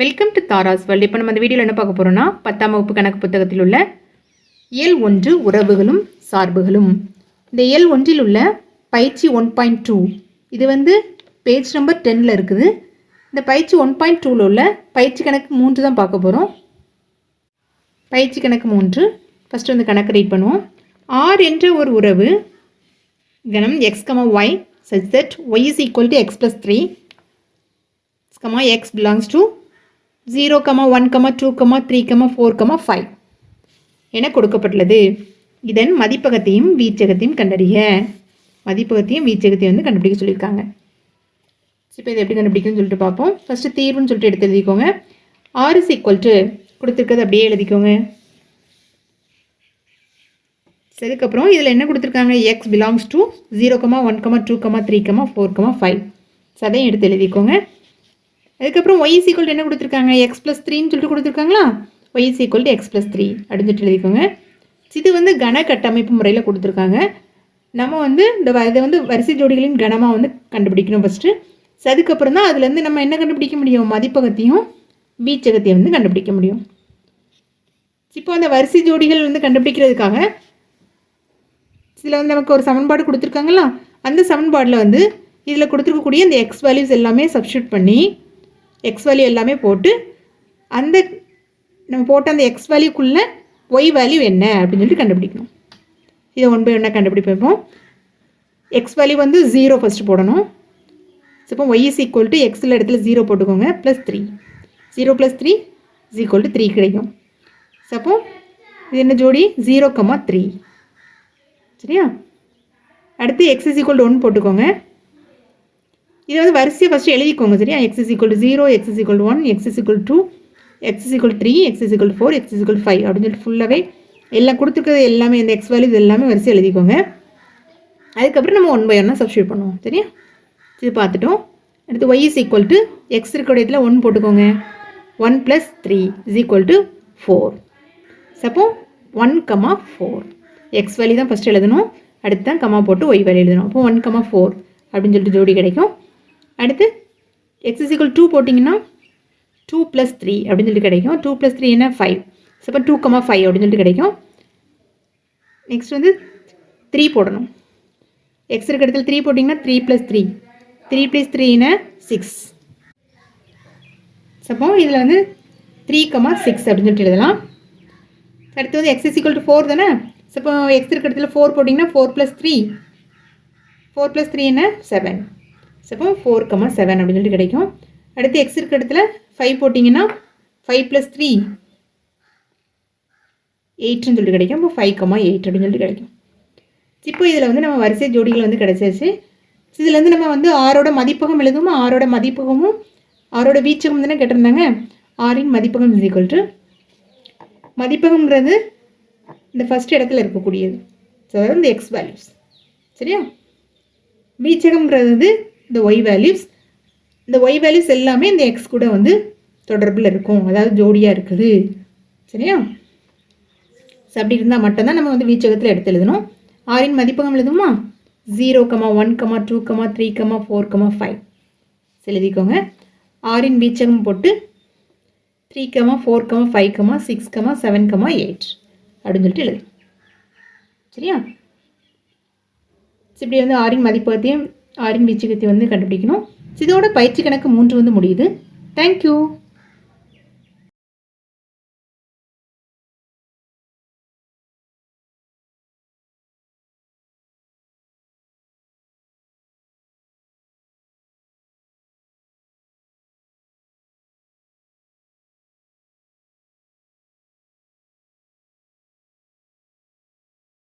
Welcome to Tara's world இப்போ நம்ம இந்த வீடியோவில் என்ன பார்க்க போகிறோம்னா பத்தாம் வகுப்பு கணக்கு புத்தகத்தில் உள்ள இயல் ஒன்று உறவுகளும் சார்புகளும். இந்த இயல் ஒன்றில் உள்ள பயிற்சி ஒன் பாயிண்ட் டூ இது வந்து பேஜ் நம்பர் டென்னில் இருக்குது. இந்த பயிற்சி ஒன் பாயிண்ட் டூவில் உள்ள பயிற்சி கணக்கு மூன்று தான் பார்க்க போகிறோம் பயிற்சி கணக்கு மூன்று. ஃபஸ்ட்டு வந்து கணக்கு ரீட் பண்ணுவோம். ஆர் என்ற ஒரு உறவு கணம் x comma y such that y is equal to x plus three comma x belongs to zero comma one comma two comma three comma four comma five என கொடுக்கப்பட்டுள்ளது. இதன் மதிப்பகத்தையும் வீச்சகத்தையும் கண்டறிய மதிப்பகத்தையும் வீச்சகத்தையும் வந்து கண்டுபிடிக்க சொல்லியிருக்காங்க. இப்போ இதை எப்படி கண்டுபிடிக்கும்னு சொல்லிட்டு பார்ப்போம். ஃபஸ்ட்டு தீர்வுன்னு சொல்லிட்டு எடுத்து எழுதிக்கோங்க. ஆர் இஸ் ஈக்குவல் டு கொடுத்துருக்கிறது அப்படியே எழுதிக்கோங்க. அதுக்கப்புறம் இதில் என்ன கொடுத்துருக்காங்க? X belongs to zero comma one comma two comma three comma four comma five அதையும் எடுத்து எழுதிக்கோங்க. அதுக்கப்புறம் ஒய் ஈக்குவல் என்ன கொடுத்துருக்காங்க? எக்ஸ் ப்ளஸ் த்ரீன்னு சொல்லிட்டு கொடுத்துருக்காங்களா? Y equal to x plus three அப்படின்னு சொல்லிட்டு எழுதிக்கோங்க. இது வந்து கன கட்டமைப்பு முறையில் கொடுத்துருக்காங்க. நம்ம வந்து இந்த வ- இதை வந்து வரிசை ஜோடிகளின் கனமாக வந்து கண்டுபிடிக்கணும் ஃபஸ்ட்டு அதுக்கப்புறம் தான் அதுலேருந்து நம்ம என்ன கண்டுபிடிக்க முடியும்? மதிப்பகத்தையும் வீச்சகத்தையும் வந்து கண்டுபிடிக்க முடியும். இப்போ அந்த வரிசை ஜோடிகள் வந்து கண்டுபிடிக்கிறதுக்காக இதில் வந்து நமக்கு ஒரு சமன்பாடு கொடுத்துருக்காங்களா அந்த சமன்பாடில் வந்து இதில் கொடுத்துருக்கக்கூடிய இந்த எக்ஸ் வேல்யூஸ் எல்லாமே சப்ஸ்டியூட் பண்ணி எக்ஸ் வேல்யூ எல்லாமே போட்டு அந்த நம்ம போட்ட அந்த எக்ஸ் வேல்யூக்குள்ளே ஒய் வேல்யூ என்ன அப்படின்னு சொல்லிட்டு கண்டுபிடிக்கணும். இதை ஒன் பை ஒன்னாக கண்டுபிடிப்போம் எக்ஸ் வேல்யூ வந்து ஜீரோ ஃபஸ்ட்டு போடணும். ஸோ இப்போ ஒய் இஸ் ஈக்குவல் டு எக்ஸில் இடத்துல ஜீரோ போட்டுக்கோங்க plus three zero plus three is equal to three கிடைக்கும். ஸோ அப்போ இது என்ன ஜோடி? ஜீரோ கமா த்ரீ சரியா? அடுத்து x is equal to one போட்டுக்கோங்க. இதை வந்து வரிசையை ஃபஸ்ட்டு எழுதிக்கோங்க சரியா? X is equal zero x is equal one x is equal two x is equal three x is equal four x is equal five அப்படின்னு சொல்லிட்டு ஃபுல்லாகவே எல்லாம் கொடுத்துருக்கிறது எல்லாமே இந்த எக்ஸ் வேல்யூ இது எல்லாமே வரிசை எழுதிக்கோங்க. அதுக்கப்புறம் நம்ம ஒன் பை ஒன்னாக சப்ஸ்டியூட் பண்ணுவோம் சரியா? இது பார்த்துட்டோம். அடுத்து y is equal to x இருக்கிற இடத்துல ஒன் போட்டுக்கோங்க. One plus three is equal to four சப்போ one comma four x value தான் ஃபஸ்ட் எழுதணும். அடுத்து தான் கமா போட்டு ஒய் வேல்யூ எழுதணும். அப்போ ஒன் கமா ஃபோர் அப்படின்னு சொல்லிட்டு ஜோடி கிடைக்கும். அடுத்து எக்ஸ் இஸ் டூ போட்டிங்கன்னா டூ ப்ளஸ் த்ரீ அப்படின்னு சொல்லிட்டு கிடைக்கும். டூ ப்ளஸ் த்ரீ என்ன? ஃபைவ் சப்போ டூ கமா ஃபைவ் அப்படின்னு சொல்லிட்டு கிடைக்கும். நெக்ஸ்ட் வந்து த்ரீ போடணும். எக்ஸ் இருக்க இடத்துல த்ரீ போட்டிங்கன்னா three plus three three plus த்ரீனா six சப்போ இதில் வந்து த்ரீ கமா சிக்ஸ் அப்படின்னு சொல்லிட்டு எழுதலாம். அடுத்து வந்து எக்ஸ் இக்குவல் டு ஃபோர் தானே? சப்போ எக்ஸ் இருக்க இடத்துல ஃபோர் போட்டிங்கன்னா four plus three four plus three என்ன செவன் அப்போ ஃபோர் கமா செவன் அப்படின்னு சொல்லிட்டு கிடைக்கும். அடுத்து எக்ஸ் இருக்க இடத்துல ஃபைவ் போட்டிங்கன்னா ஃபைவ் ப்ளஸ் த்ரீ எயிட்னு சொல்லிட்டு கிடைக்கும். இப்போ ஃபைவ் கமா எயிட் அப்படின்னு சொல்லிட்டு கிடைக்கும். இப்போ இதில் வந்து நம்ம வரிசை ஜோடிகள் வந்து கிடைச்சாச்சு. இதுலேருந்து நம்ம வந்து ஆரோட மதிப்பகம் எழுதுவோம் ஆரோட மதிப்பகமும் ஆரோட வீச்சகம் தானே கேட்டிருந்தாங்க? ஆரின் மதிப்பகம் இஸ் மதிப்பகங்கிறது இந்த ஃபஸ்ட் இடத்துல இருக்கக்கூடியது. ஸோ அதாவது இந்த எக்ஸ் வேல்யூஸ் சரியா? வீச்சகம்ங்கிறது வந்து இந்த ஒய் வேல்யூஸ் இந்த ஒய் வேல்யூஸ் எல்லாமே இந்த எக்ஸ் கூட வந்து தொடர்பில் இருக்கும். அதாவது ஜோடியாக இருக்குது. சரியா? ஸோ அப்படி இருந்தால் மட்டும்தான் நம்ம வந்து வீச்சகத்தில் எடுத்து எழுதணும். ஆறின் மதிப்பகம் எழுதுமா zero comma one comma two comma three comma four comma five எழுதிக்கோங்க. ஆறின் வீச்சகம் போட்டு three comma four comma five comma six comma seven comma eight அப்படின்னு சொல்லிட்டு எழுது சரியா? இப்படி வந்து ஆறின் மதிப்பகத்தையும் ஆரின் வீச்சகத்தை வந்து கண்டுபிடிக்கணும். இதோட பயிற்சி கணக்கு மூன்று வந்து முடியுது. தேங்க்யூ